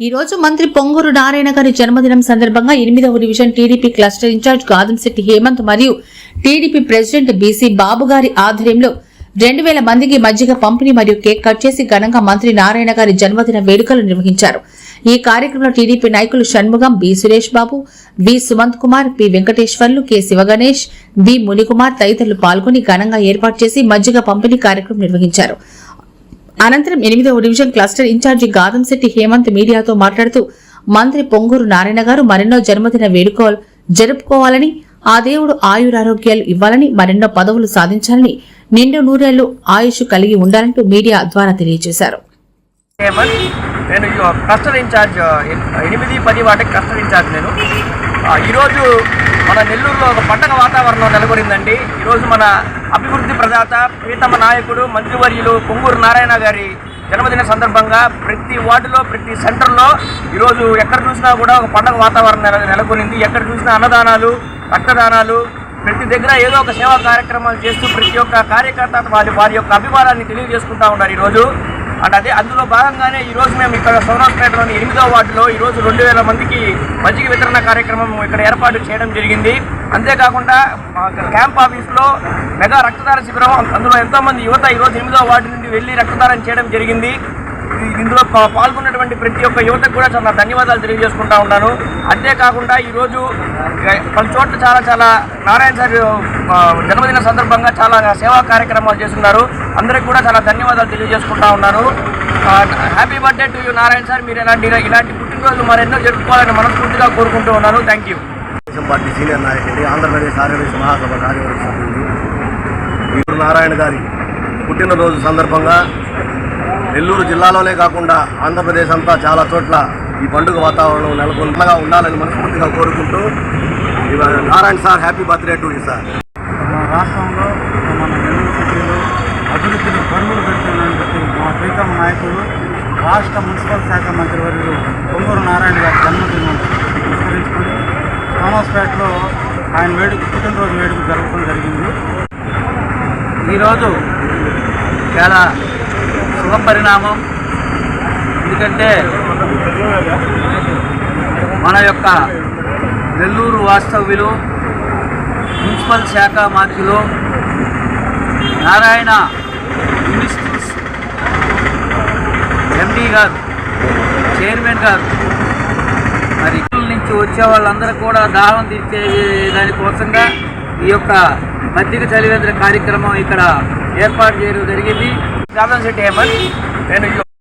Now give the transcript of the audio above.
ఈ రోజు మంత్రి పొంగూరు నారాయణ గారి జన్మదినం సందర్భంగా ఎనిమిదవ division TDP cluster in charge Gadamsetti Hemanth మరియు టీడీపీ ప్రెసిడెంట్ బీసీ బాబు గారి ఆధ్వర్యంలో రెండు వేల మందికి మజ్జిగ పంపిణీ మరియు కేక్ కట్ చేసి ఘనంగా మంత్రి నారాయణ గారి జన్మదిన వేడుకలు నిర్వహించారు. ఈ కార్యక్రమంలో టీడీపీ నాయకులు Shanmugam B Suresh Babu V Sumanth Kumar P Venkateswarlu K Sivaganesh B Munikumar తదితరులు పాల్గొని ఘనంగా ఏర్పాటు చేసి మజ్జిగ పంపిణీ కార్యక్రమం నిర్వహించారు. అనంతరం ఎనిమిదవ division cluster in charge Gadamsetti Hemanth మీడియాతో మాట్లాడుతూ మంత్రి పొంగూరు నారాయణ గారు మరెన్నో జన్మదిన వేడుకలు జరుపుకోవాలని ఆ దేవుడు ఆయురారోగ్యాలు ఇవ్వాలని మరెన్నో పదవులు సాధించాలని నిండు నూరేళ్ళు ఆయుష్ కలిగి ఉండాలంటూ మీడియా ద్వారా తెలియజేశారు. నేను కస్టర్ ఇన్ఛార్జ్ ఎనిమిది పది వాటికి కస్టర్ ఇన్ఛార్జ్ నేను. ఈరోజు మన నెల్లూరులో ఒక పండగ వాతావరణం నెలకొరిందండి ఈరోజు మన అభివృద్ధి ప్రదాత ప్రీతమ నాయకుడు మంత్రివర్యులు పొంగూరు నారాయణ గారి జన్మదిన సందర్భంగా ప్రతి వార్డులో ప్రతి సెంటర్లో ఈరోజు ఎక్కడ చూసినా కూడా ఒక పండగ వాతావరణం నెలకొనింది. ఎక్కడ చూసినా అన్నదానాలు రక్తదానాలు ప్రతి దగ్గర ఏదో ఒక సేవా కార్యక్రమాలు చేస్తూ ప్రతి ఒక్క కార్యకర్త వారి వారి యొక్క అభిమానాన్ని తెలియజేసుకుంటా ఉన్నారు ఈరోజు. అండ్ అదే అందులో భాగంగానే ఈ రోజు మేము ఇక్కడ సోనాస్పేటలోని ఎనిమిదో వార్డులో ఈరోజు రెండు వేల మందికి మజ్జిగ వితరణ కార్యక్రమం ఇక్కడ ఏర్పాటు చేయడం జరిగింది. అంతేకాకుండా క్యాంప్ ఆఫీస్లో మెగా రక్తదాన శిబిరం అందులో ఎంతోమంది యువత ఈ రోజు ఎనిమిదో వార్డు నుండి వెళ్ళి రక్తదానం చేయడం జరిగింది. ఇందులో పాల్గొన్నటువంటి ప్రతి ఒక్క యువతకు కూడా చాలా ధన్యవాదాలు తెలియజేసుకుంటా ఉన్నాను అంతేకాకుండా ఈరోజు పలు చోట్ల చాలా చాలా నారాయణ సార్ జన్మదిన సందర్భంగా చాలా సేవా కార్యక్రమాలు చేస్తున్నారు. అందరికి కూడా చాలా ధన్యవాదాలు తెలియజేసుకుంటా ఉన్నాను. Happy birthday to you Narayana sir. మీరు ఇలాంటి ఇలాంటి పుట్టినరోజు మరెన్నో జరుపుకోవాలని మనస్ఫూర్తిగా కోరుకుంటూ ఉన్నాను. థ్యాంక్ యూ పార్టీ సీనియర్ నాయకుడి ఆంధ్రప్రదేశ్ ఆర్యవేశ మహాసభ కార్యవర్గ సభ్యుడు. వీరు నారాయణ గారి పుట్టినరోజు సందర్భంగా నెల్లూరు జిల్లాలోనే కాకుండా ఆంధ్రప్రదేశ్ అంతా చాలా చోట్ల ఈ పండుగ వాతావరణం నెలకొన్నగా ఉండాలని మనస్ఫూర్తిగా కోరుకుంటూ Narayana sir happy birthday to you sir. మన రాష్ట్రంలో మన నెల్లూరు సిటీలో అభివృద్ధిని పరుగులు పెడుతున్నటువంటి మా ప్రీతమ నాయకులు రాష్ట్ర మున్సిపల్ శాఖ మంత్రి వర్యులు పొంగూరు నారాయణ గారి జన్మదినం పురస్కరించుకొని థామస్పేటలో ఆయన వేడుక పుట్టినరోజు వేడుక జరగడం జరిగింది. ఈరోజు చాలా శుభ పరిణామం. ఎందుకంటే మన యొక్క నెల్లూరు వాస్తవ్యులు మున్సిపల్ శాఖ మంత్రులు నారాయణ మినిస్ట్రీస్ ఎండి గారు చైర్మన్ గారు మరి నుంచి వచ్చే వాళ్ళందరూ కూడా దాహం తీర్చే దానికోసంగా ఈ యొక్క మజ్జిగ చలివేంద్ర కార్యక్రమం ఇక్కడ ఏర్పాటు చేయడం జరిగింది. జాదవ్ శెట్టి హేమంత్ నేను ఈ